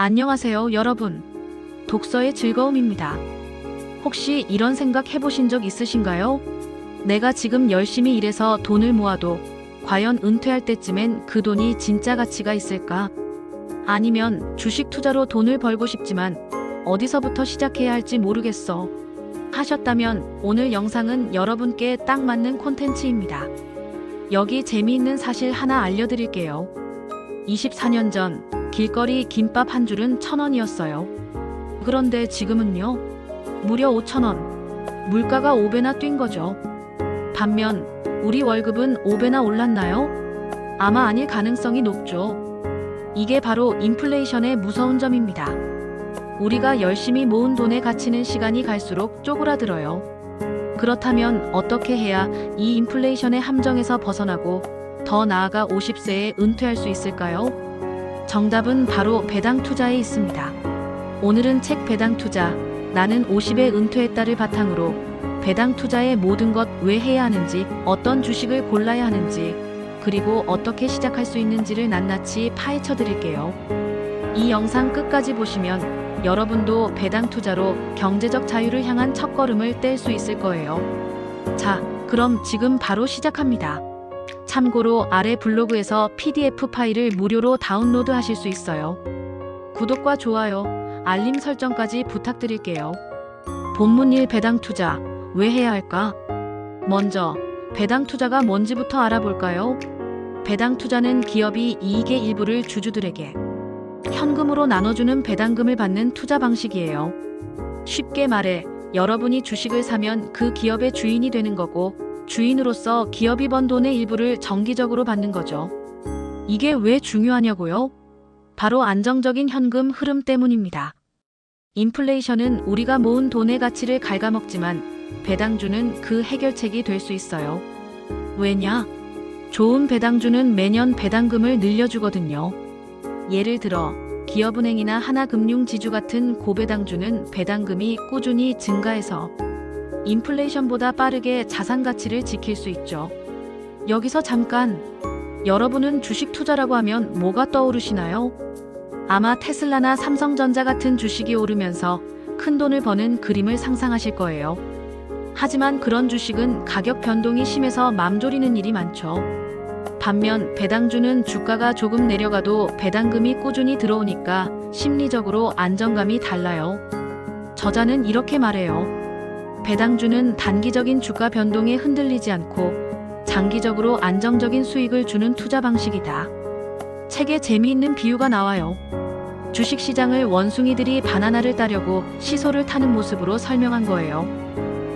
안녕하세요, 여러분. 독서의 즐거움입니다. 혹시 이런 생각 해보신 적 있으신가요? 내가 지금 열심히 일해서 돈을 모아도 과연 은퇴할 때쯤엔 그 돈이 진짜 가치가 있을까? 아니면 주식 투자로 돈을 벌고 싶지만 어디서부터 시작해야 할지 모르겠어. 하셨다면 오늘 영상은 여러분께 딱 맞는 콘텐츠입니다. 여기 재미있는 사실 하나 알려드릴게요. 24년 전 길거리 김밥 한 줄은 천 원이었어요. 그런데 지금은요? 무려 5천 원. 물가가 5배나 뛴 거죠. 반면 우리 월급은 5배나 올랐나요? 아마 아닐 가능성이 높죠. 이게 바로 인플레이션의 무서운 점입니다. 우리가 열심히 모은 돈의 가치는 시간이 갈수록 쪼그라들어요. 그렇다면 어떻게 해야 이 인플레이션의 함정에서 벗어나고 더 나아가 50세에 은퇴할 수 있을까요? 정답은 바로 배당 투자에 있습니다. 오늘은 책 배당 투자, 나는 50에 은퇴했다를 바탕으로 배당 투자의 모든 것 왜 해야 하는지, 어떤 주식을 골라야 하는지, 그리고 어떻게 시작할 수 있는지를 낱낱이 파헤쳐 드릴게요. 이 영상 끝까지 보시면 여러분도 배당 투자로 경제적 자유를 향한 첫걸음을 뗄 수 있을 거예요. 자, 그럼 지금 바로 시작합니다. 참고로 아래 블로그에서 PDF 파일을 무료로 다운로드 하실 수 있어요. 구독과 좋아요, 알림 설정까지 부탁드릴게요. 본문 1 배당 투자, 왜 해야 할까? 먼저, 배당 투자가 뭔지부터 알아볼까요? 배당 투자는 기업이 이익의 일부를 주주들에게 현금으로 나눠주는 배당금을 받는 투자 방식이에요. 쉽게 말해, 여러분이 주식을 사면 그 기업의 주인이 되는 거고, 주인으로서 기업이 번 돈의 일부를 정기적으로 받는 거죠. 이게 왜 중요하냐고요? 바로 안정적인 현금 흐름 때문입니다. 인플레이션은 우리가 모은 돈의 가치를 갉아먹지만 배당주는 그 해결책이 될 수 있어요. 왜냐? 좋은 배당주는 매년 배당금을 늘려주거든요. 예를 들어 기업은행이나 하나금융지주 같은 고배당주는 배당금이 꾸준히 증가해서 인플레이션보다 빠르게 자산 가치를 지킬 수 있죠. 여기서 잠깐 여러분은 주식 투자라고 하면 뭐가 떠오르시나요? 아마 테슬라나 삼성전자 같은 주식이 오르면서 큰 돈을 버는 그림을 상상하실 거예요. 하지만 그런 주식은 가격 변동이 심해서 맘졸이는 일이 많죠. 반면 배당주는 주가가 조금 내려가도 배당금이 꾸준히 들어오니까 심리적으로 안정감이 달라요. 저자는 이렇게 말해요. 배당주는 단기적인 주가 변동에 흔들리지 않고 장기적으로 안정적인 수익을 주는 투자 방식이다. 책에 재미있는 비유가 나와요. 주식 시장을 원숭이들이 바나나를 따려고 시소를 타는 모습으로 설명한 거예요.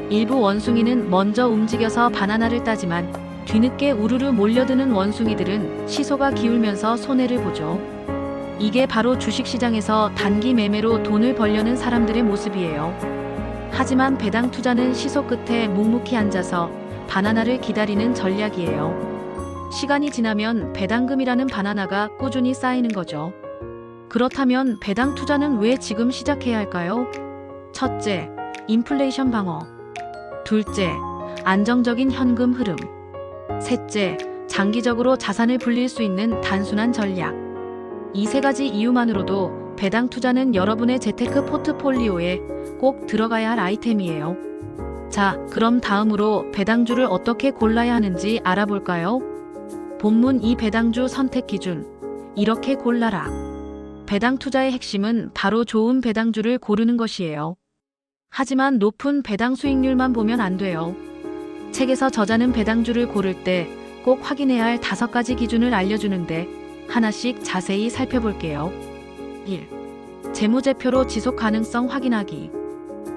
일부 원숭이는 먼저 움직여서 바나나를 따지만 뒤늦게 우르르 몰려드는 원숭이들은 시소가 기울면서 손해를 보죠. 이게 바로 주식 시장에서 단기 매매로 돈을 벌려는 사람들의 모습이에요. 하지만 배당 투자는 시소 끝에 묵묵히 앉아서 바나나를 기다리는 전략이에요. 시간이 지나면 배당금이라는 바나나가 꾸준히 쌓이는 거죠. 그렇다면 배당 투자는 왜 지금 시작해야 할까요? 첫째, 인플레이션 방어. 둘째, 안정적인 현금 흐름. 셋째, 장기적으로 자산을 불릴 수 있는 단순한 전략. 이 세 가지 이유만으로도 배당 투자는 여러분의 재테크 포트폴리오에 꼭 들어가야 할 아이템이에요. 자, 그럼 다음으로 배당주를 어떻게 골라야 하는지 알아볼까요? 본문 이 배당주 선택 기준. 이렇게 골라라. 배당 투자의 핵심은 바로 좋은 배당주를 고르는 것이에요. 하지만 높은 배당 수익률만 보면 안 돼요. 책에서 저자는 배당주를 고를 때 꼭 확인해야 할 다섯 가지 기준을 알려주는데 하나씩 자세히 살펴볼게요. 1. 재무제표로 지속 가능성 확인하기.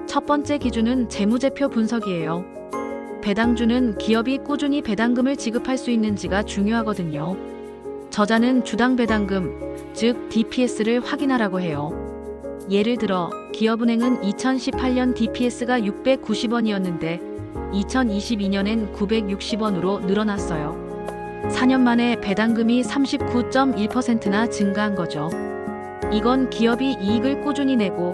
첫 번째 기준은 재무제표 분석이에요. 배당주는 기업이 꾸준히 배당금을 지급할 수 있는지가 중요하거든요. 저자는 주당 배당금, 즉 DPS를 확인하라고 해요. 예를 들어 기업은행은 2018년 DPS가 690원이었는데 2022년엔 960원으로 늘어났어요. 4년 만에 배당금이 39.1%나 증가한 거죠. 이건 기업이 이익을 꾸준히 내고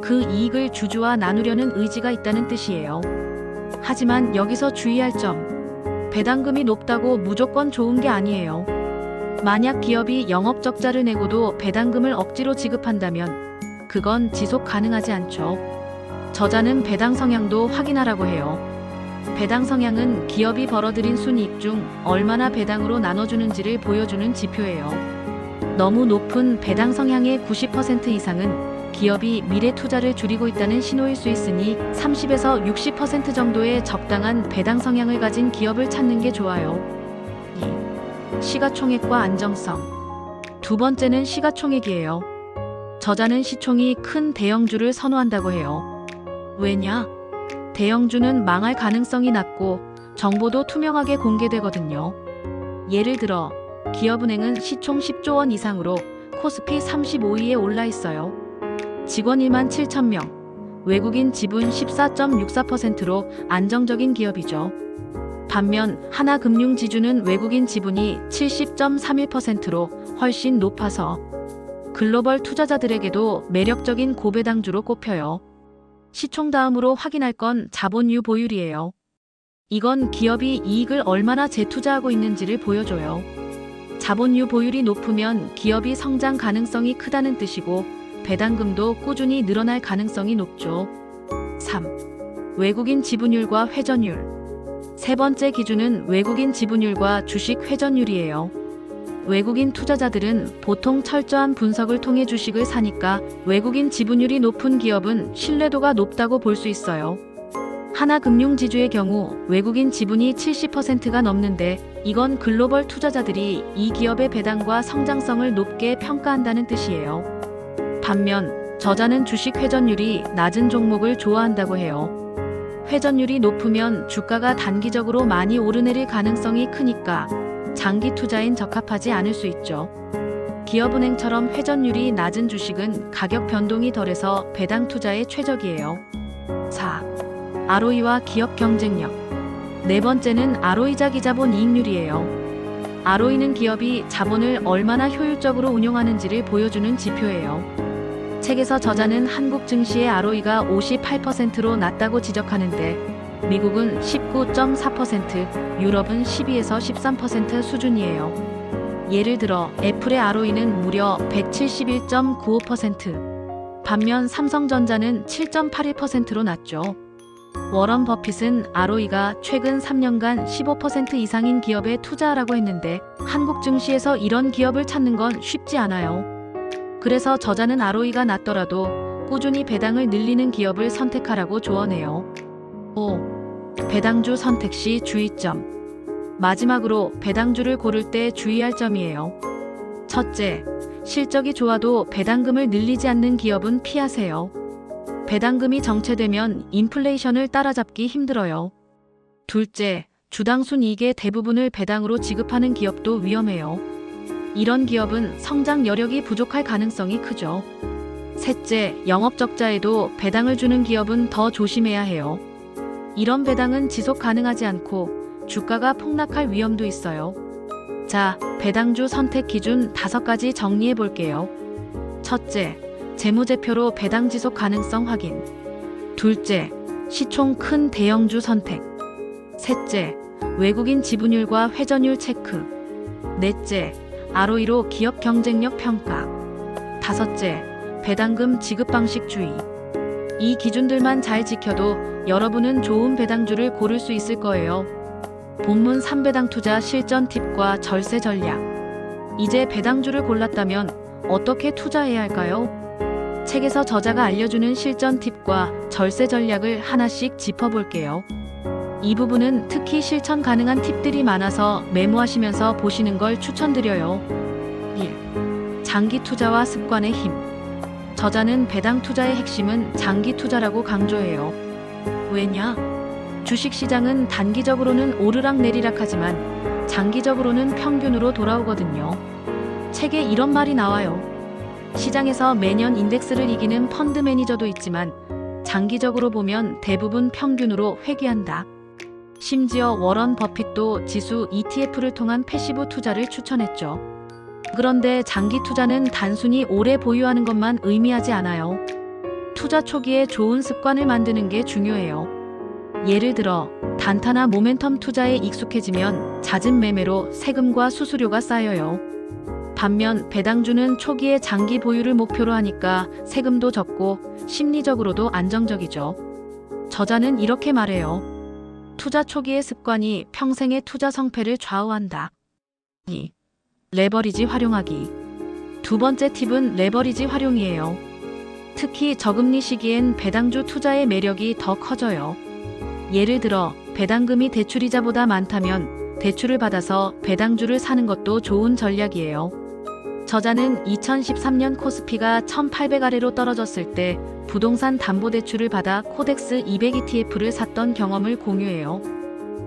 그 이익을 주주와 나누려는 의지가 있다는 뜻이에요. 하지만 여기서 주의할 점. 배당금이 높다고 무조건 좋은 게 아니에요. 만약 기업이 영업 적자를 내고도 배당금을 억지로 지급한다면 그건 지속 가능하지 않죠. 저자는 배당 성향도 확인하라고 해요. 배당 성향은 기업이 벌어들인 순이익 중 얼마나 배당으로 나눠주는지를 보여주는 지표예요. 너무 높은 배당 성향의 90% 이상은 기업이 미래 투자를 줄이고 있다는 신호일 수 있으니 30에서 60% 정도의 적당한 배당 성향을 가진 기업을 찾는 게 좋아요. 2. 시가총액과 안정성. 두 번째는 시가총액이에요. 저자는 시총이 큰 대형주를 선호한다고 해요. 왜냐? 대형주는 망할 가능성이 낮고 정보도 투명하게 공개되거든요. 예를 들어 기업은행은 시총 10조 원 이상으로 코스피 35위에 올라 있어요. 직원 1만 7천 명, 외국인 지분 14.64%로 안정적인 기업이죠. 반면 하나금융지주는 외국인 지분이 70.31%로 훨씬 높아서 글로벌 투자자들에게도 매력적인 고배당주로 꼽혀요. 시총 다음으로 확인할 건 자본유 보율이에요. 이건 기업이 이익을 얼마나 재투자하고 있는지를 보여줘요. 자본 유 보율이 높으면 기업이 성장 가능성이 크다는 뜻이고 배당금도 꾸준히 늘어날 가능성이 높죠. 3. 외국인 지분율과 회전율. 세 번째 기준은 외국인 지분율과 주식 회전율이에요. 외국인 투자자들은 보통 철저한 분석을 통해 주식을 사니까 외국인 지분율이 높은 기업은 신뢰도가 높다고 볼 수 있어요. 하나금융지주의 경우 외국인 지분이 70%가 넘는데 이건 글로벌 투자자들이 이 기업의 배당과 성장성을 높게 평가한다는 뜻이에요. 반면 저자는 주식 회전율이 낮은 종목을 좋아한다고 해요. 회전율이 높으면 주가가 단기적으로 많이 오르내릴 가능성이 크니까 장기 투자엔 적합하지 않을 수 있죠. 기업은행처럼 회전율이 낮은 주식은 가격 변동이 덜해서 배당 투자에 최적이에요. 4. ROE와 기업 경쟁력. 네 번째는 ROE자 기자본 이익률이에요. ROE는 기업이 자본을 얼마나 효율적으로 운용하는지를 보여주는 지표예요. 책에서 저자는 한국 증시의 ROE가 58%로 낮다고 지적하는데 미국은 19.4%, 유럽은 12에서 13% 수준이에요. 예를 들어 애플의 ROE는 무려 171.95%, 반면 삼성전자는 7.81%로 낮죠. 워런 버핏은 ROE가 최근 3년간 15% 이상인 기업에 투자하라고 했는데 한국 증시에서 이런 기업을 찾는 건 쉽지 않아요. 그래서 저자는 ROE가 낮더라도 꾸준히 배당을 늘리는 기업을 선택하라고 조언해요. 5. 배당주 선택 시 주의점. 마지막으로 배당주를 고를 때 주의할 점이에요. 첫째, 실적이 좋아도 배당금을 늘리지 않는 기업은 피하세요. 배당금이 정체되면 인플레이션을 따라잡기 힘들어요. 둘째, 주당 순이익의 대부분을 배당으로 지급하는 기업도 위험해요. 이런 기업은 성장 여력이 부족할 가능성이 크죠. 셋째, 영업 적자에도 배당을 주는 기업은 더 조심해야 해요. 이런 배당은 지속 가능하지 않고 주가가 폭락할 위험도 있어요. 자, 배당주 선택 기준 다섯 가지 정리해 볼게요. 첫째, 재무제표로 배당 지속 가능성 확인. 둘째, 시총 큰 대형주 선택. 셋째, 외국인 지분율과 회전율 체크. 넷째, ROE로 기업 경쟁력 평가. 다섯째, 배당금 지급 방식 주의. 이 기준들만 잘 지켜도 여러분은 좋은 배당주를 고를 수 있을 거예요. 본문 3배당 투자 실전 팁과 절세 전략. 이제 배당주를 골랐다면 어떻게 투자해야 할까요? 책에서 저자가 알려주는 실전 팁과 절세 전략을 하나씩 짚어볼게요. 이 부분은 특히 실천 가능한 팁들이 많아서 메모하시면서 보시는 걸 추천드려요. 1. 장기 투자와 습관의 힘. 저자는 배당 투자의 핵심은 장기 투자라고 강조해요. 왜냐? 주식 시장은 단기적으로는 오르락 내리락 하지만 장기적으로는 평균으로 돌아오거든요. 책에 이런 말이 나와요. 시장에서 매년 인덱스를 이기는 펀드 매니저도 있지만 장기적으로 보면 대부분 평균으로 회귀한다. 심지어 워런 버핏도 지수 ETF를 통한 패시브 투자를 추천했죠. 그런데 장기 투자는 단순히 오래 보유하는 것만 의미하지 않아요. 투자 초기에 좋은 습관을 만드는 게 중요해요. 예를 들어 단타나 모멘텀 투자에 익숙해지면 잦은 매매로 세금과 수수료가 쌓여요. 반면 배당주는 초기에 장기 보유를 목표로 하니까 세금도 적고 심리적으로도 안정적이죠. 저자는 이렇게 말해요. 투자 초기의 습관이 평생의 투자 성패를 좌우한다. 2. 레버리지 활용하기. 두 번째 팁은 레버리지 활용이에요. 특히 저금리 시기엔 배당주 투자의 매력이 더 커져요. 예를 들어 배당금이 대출이자보다 많다면 대출을 받아서 배당주를 사는 것도 좋은 전략이에요. 저자는 2013년 코스피가 1800 아래로 떨어졌을 때 부동산 담보대출을 받아 코덱스 200 ETF를 샀던 경험을 공유해요.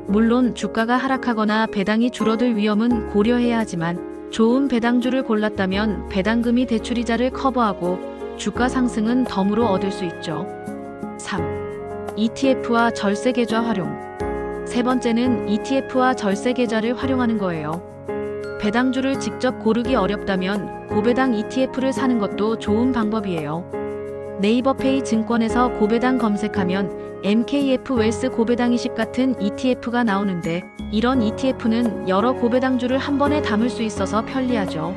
물론 주가가 하락하거나 배당이 줄어들 위험은 고려해야 하지만 좋은 배당주를 골랐다면 배당금이 대출이자를 커버하고 주가 상승은 덤으로 얻을 수 있죠. 3. ETF와 절세 계좌 활용. 세 번째는 ETF와 절세 계좌를 활용하는 거예요. 배당주를 직접 고르기 어렵다면 고배당 ETF를 사는 것도 좋은 방법이에요. 네이버페이 증권에서 고배당 검색하면 MKF 웰스 고배당 20 같은 ETF가 나오는데 이런 ETF는 여러 고배당주를 한 번에 담을 수 있어서 편리하죠.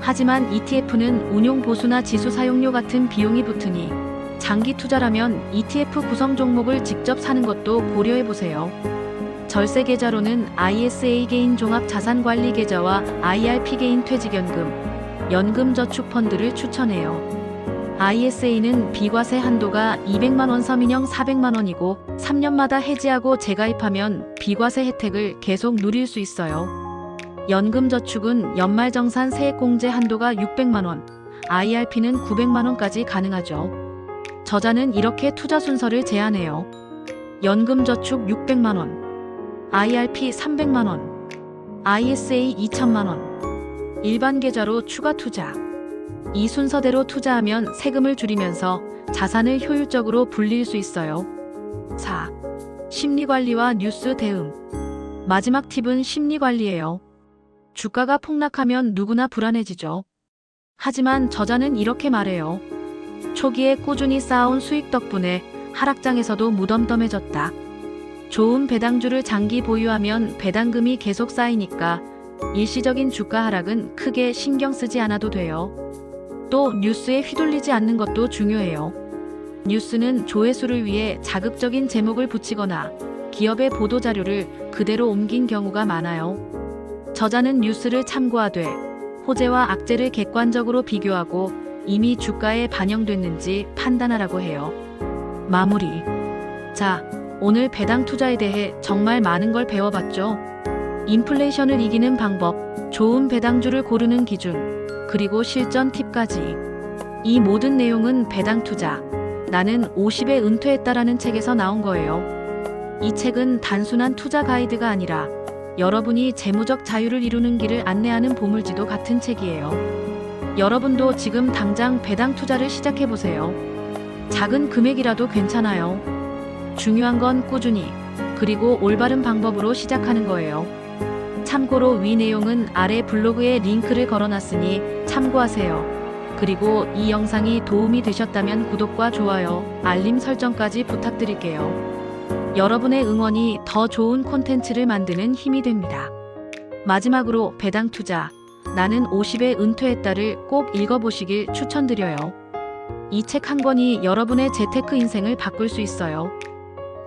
하지만 ETF는 운용 보수나 지수 사용료 같은 비용이 붙으니 장기 투자라면 ETF 구성 종목을 직접 사는 것도 고려해 보세요. 절세 계좌로는 ISA 개인 종합 자산 관리 계좌와 IRP 개인 퇴직연금, 연금저축 펀드를 추천해요. ISA는 비과세 한도가 200만 원 서민형 400만 원이고 3년마다 해지하고 재가입하면 비과세 혜택을 계속 누릴 수 있어요. 연금저축은 연말정산 세액공제 한도가 600만 원, IRP는 900만 원까지 가능하죠. 저자는 이렇게 투자 순서를 제안해요. 연금저축 600만 원, IRP 300만 원, ISA 2천만 원, 일반 계좌로 추가 투자. 이 순서대로 투자하면 세금을 줄이면서 자산을 효율적으로 불릴 수 있어요. 4. 심리관리와 뉴스 대응. 마지막 팁은 심리관리예요. 주가가 폭락하면 누구나 불안해지죠. 하지만 저자는 이렇게 말해요. 초기에 꾸준히 쌓아온 수익 덕분에 하락장에서도 무덤덤해졌다. 좋은 배당주를 장기 보유하면 배당금이 계속 쌓이니까 일시적인 주가 하락은 크게 신경 쓰지 않아도 돼요. 또 뉴스에 휘둘리지 않는 것도 중요해요. 뉴스는 조회수를 위해 자극적인 제목을 붙이거나 기업의 보도 자료를 그대로 옮긴 경우가 많아요. 저자는 뉴스를 참고하되 호재와 악재를 객관적으로 비교하고 이미 주가에 반영됐는지 판단하라고 해요. 마무리. 자, 오늘 배당 투자에 대해 정말 많은 걸 배워봤죠? 인플레이션을 이기는 방법, 좋은 배당주를 고르는 기준, 그리고 실전 팁까지. 이 모든 내용은 배당 투자. 나는 50에 은퇴했다라는 책에서 나온 거예요. 이 책은 단순한 투자 가이드가 아니라 여러분이 재무적 자유를 이루는 길을 안내하는 보물지도 같은 책이에요. 여러분도 지금 당장 배당 투자를 시작해 보세요. 작은 금액이라도 괜찮아요. 중요한 건 꾸준히, 그리고 올바른 방법으로 시작하는 거예요. 참고로 위 내용은 아래 블로그에 링크를 걸어놨으니 참고하세요. 그리고 이 영상이 도움이 되셨다면 구독과 좋아요, 알림 설정까지 부탁드릴게요. 여러분의 응원이 더 좋은 콘텐츠를 만드는 힘이 됩니다. 마지막으로 배당 투자, 나는 50에 은퇴했다를 꼭 읽어보시길 추천드려요. 이 책 한 권이 여러분의 재테크 인생을 바꿀 수 있어요.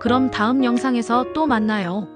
그럼 다음 영상에서 또 만나요.